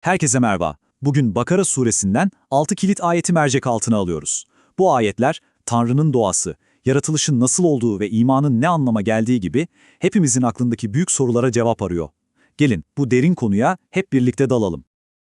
Herkese merhaba. Bugün Bakara suresinden 6 kilit ayeti mercek altına alıyoruz. Bu ayetler Tanrı'nın doğası, yaratılışın nasıl olduğu ve imanın ne anlama geldiği gibi hepimizin aklındaki büyük sorulara cevap arıyor. Gelin bu derin konuya hep birlikte dalalım.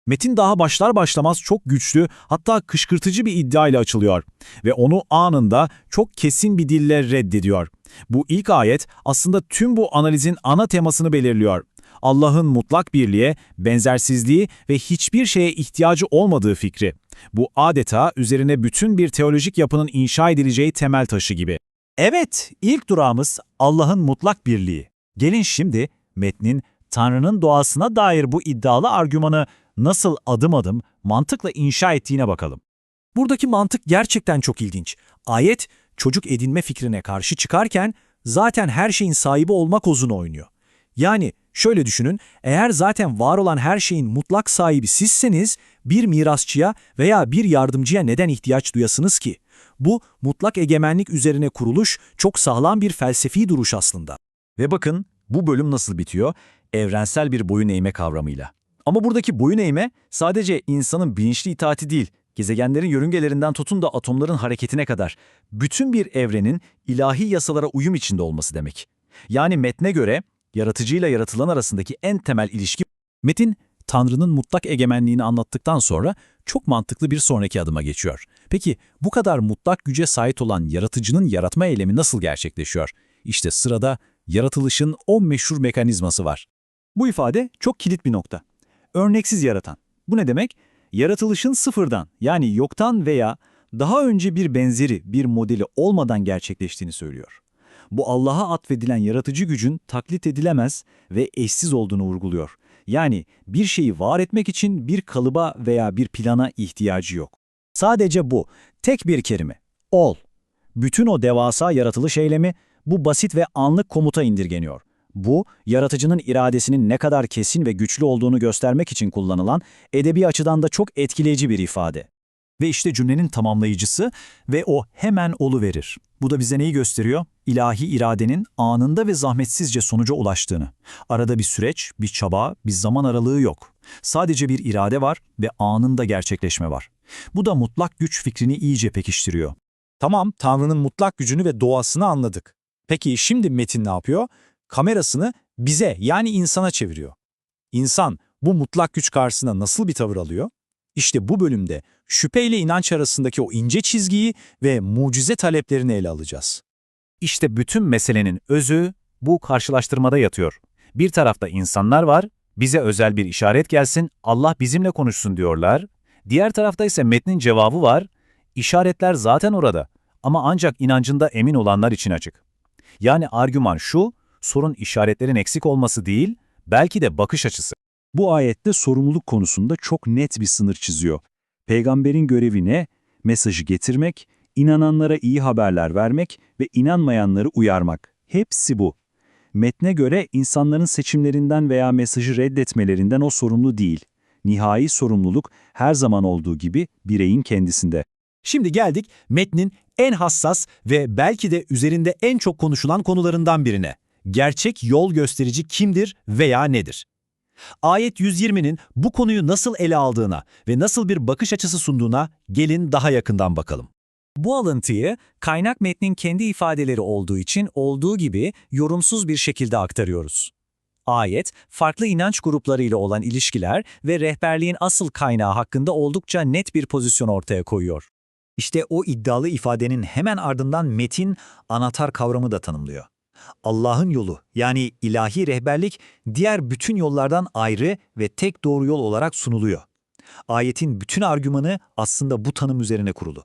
Metin daha başlar başlamaz çok güçlü hatta kışkırtıcı bir iddia ile açılıyor ve onu anında çok kesin bir dille reddediyor. Bu ilk ayet aslında tüm bu analizin ana temasını belirliyor. Allah'ın mutlak birliğe, benzersizliği ve hiçbir şeye ihtiyacı olmadığı fikri. Bu adeta üzerine bütün bir teolojik yapının inşa edileceği temel taşı gibi. Evet, ilk durağımız Allah'ın mutlak birliği. Gelin şimdi metnin Tanrı'nın doğasına dair bu iddialı argümanı nasıl adım adım mantıkla inşa ettiğine bakalım. Buradaki mantık gerçekten çok ilginç. Ayet, çocuk edinme fikrine karşı çıkarken zaten her şeyin sahibi olma kozunu oynuyor. Yani şöyle düşünün, eğer zaten var olan her şeyin mutlak sahibi sizseniz bir mirasçıya veya bir yardımcıya neden ihtiyaç duyasınız ki? Bu mutlak egemenlik üzerine kuruluş çok sağlam bir felsefi duruş aslında. Ve bakın bu bölüm nasıl bitiyor? Evrensel bir boyun eğme kavramıyla. Ama buradaki boyun eğme sadece insanın bilinçli itaati değil, gezegenlerin yörüngelerinden tutun da atomların hareketine kadar bütün bir evrenin ilahi yasalara uyum içinde olması demek. Yani metne göre yaratıcıyla yaratılan arasındaki en temel ilişki Metin, Tanrı'nın mutlak egemenliğini anlattıktan sonra çok mantıklı bir sonraki adıma geçiyor. Peki bu kadar mutlak güce sahip olan yaratıcının yaratma eylemi nasıl gerçekleşiyor? İşte sırada yaratılışın o meşhur mekanizması var. Bu ifade çok kilit bir nokta. Örneksiz yaratan. Bu ne demek? Yaratılışın sıfırdan yani yoktan veya daha önce bir benzeri, bir modeli olmadan gerçekleştiğini söylüyor. Bu Allah'a atfedilen yaratıcı gücün taklit edilemez ve eşsiz olduğunu vurguluyor. Yani bir şeyi var etmek için bir kalıba veya bir plana ihtiyacı yok. Sadece bu, tek bir kelime, ol. Bütün o devasa yaratılış eylemi bu basit ve anlık komuta indirgeniyor. Bu, yaratıcının iradesinin ne kadar kesin ve güçlü olduğunu göstermek için kullanılan edebi açıdan da çok etkileyici bir ifade. Ve işte cümlenin tamamlayıcısı ve o hemen olu verir. Bu da bize neyi gösteriyor? İlahi iradenin anında ve zahmetsizce sonuca ulaştığını. Arada bir süreç, bir çaba, bir zaman aralığı yok. Sadece bir irade var ve anında gerçekleşme var. Bu da mutlak güç fikrini iyice pekiştiriyor. Tamam, Tanrı'nın mutlak gücünü ve doğasını anladık. Peki şimdi Metin ne yapıyor? Kamerasını bize yani insana çeviriyor. İnsan bu mutlak güç karşısında nasıl bir tavır alıyor? İşte bu bölümde şüpheyle inanç arasındaki o ince çizgiyi ve mucize taleplerini ele alacağız. İşte bütün meselenin özü bu karşılaştırmada yatıyor. Bir tarafta insanlar var, bize özel bir işaret gelsin, Allah bizimle konuşsun diyorlar. Diğer tarafta ise metnin cevabı var, işaretler zaten orada ama ancak inancında emin olanlar için açık. Yani argüman şu, sorun işaretlerin eksik olması değil, belki de bakış açısı. Bu ayette sorumluluk konusunda çok net bir sınır çiziyor. Peygamberin görevi ne? Mesajı getirmek, inananlara iyi haberler vermek ve inanmayanları uyarmak. Hepsi bu. Metne göre insanların seçimlerinden veya mesajı reddetmelerinden o sorumlu değil. Nihai sorumluluk her zaman olduğu gibi bireyin kendisinde. Şimdi geldik metnin en hassas ve belki de üzerinde en çok konuşulan konularından birine. Gerçek yol gösterici kimdir veya nedir? Ayet 120'nin bu konuyu nasıl ele aldığına ve nasıl bir bakış açısı sunduğuna gelin daha yakından bakalım. Bu alıntıyı kaynak metnin kendi ifadeleri olduğu için olduğu gibi yorumsuz bir şekilde aktarıyoruz. Ayet, farklı inanç gruplarıyla olan ilişkiler ve rehberliğin asıl kaynağı hakkında oldukça net bir pozisyon ortaya koyuyor. İşte o iddialı ifadenin hemen ardından metin anahtar kavramı da tanımlıyor. Allah'ın yolu yani ilahi rehberlik diğer bütün yollardan ayrı ve tek doğru yol olarak sunuluyor. Ayetin bütün argümanı aslında bu tanım üzerine kurulu.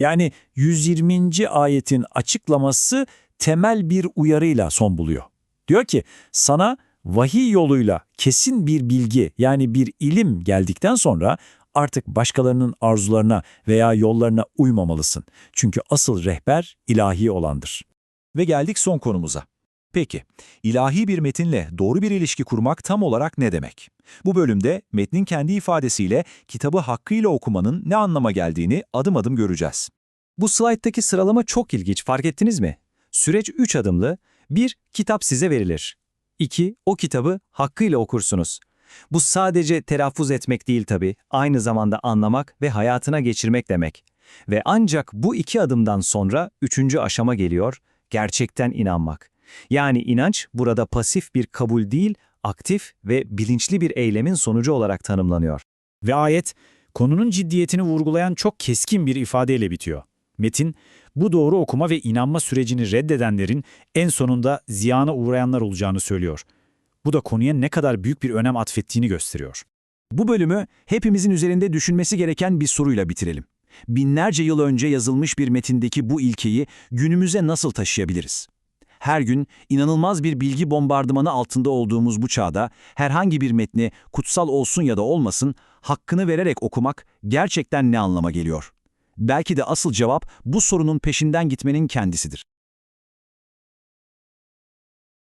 Yani 120. ayetin açıklaması temel bir uyarıyla son buluyor. Diyor ki sana vahiy yoluyla kesin bir bilgi yani bir ilim geldikten sonra artık başkalarının arzularına veya yollarına uymamalısın. Çünkü asıl rehber ilahi olandır. Ve geldik son konumuza. Peki, ilahi bir metinle doğru bir ilişki kurmak tam olarak ne demek? Bu bölümde metnin kendi ifadesiyle kitabı hakkıyla okumanın ne anlama geldiğini adım adım göreceğiz. Bu slayttaki sıralama çok ilginç fark ettiniz mi? Süreç 3 adımlı. 1. Kitap size verilir. 2. O kitabı hakkıyla okursunuz. Bu sadece telaffuz etmek değil tabii, aynı zamanda anlamak ve hayatına geçirmek demek. Ve ancak bu iki adımdan sonra üçüncü aşama geliyor, gerçekten inanmak. Yani inanç burada pasif bir kabul değil, aktif ve bilinçli bir eylemin sonucu olarak tanımlanıyor. Ve ayet, konunun ciddiyetini vurgulayan çok keskin bir ifadeyle bitiyor. Metin, bu doğru okuma ve inanma sürecini reddedenlerin en sonunda ziyana uğrayanlar olacağını söylüyor. Bu da konuya ne kadar büyük bir önem atfettiğini gösteriyor. Bu bölümü hepimizin üzerinde düşünmesi gereken bir soruyla bitirelim. Binlerce yıl önce yazılmış bir metindeki bu ilkeyi günümüze nasıl taşıyabiliriz? Her gün inanılmaz bir bilgi bombardımanı altında olduğumuz bu çağda herhangi bir metni kutsal olsun ya da olmasın hakkını vererek okumak gerçekten ne anlama geliyor? Belki de asıl cevap bu sorunun peşinden gitmenin kendisidir.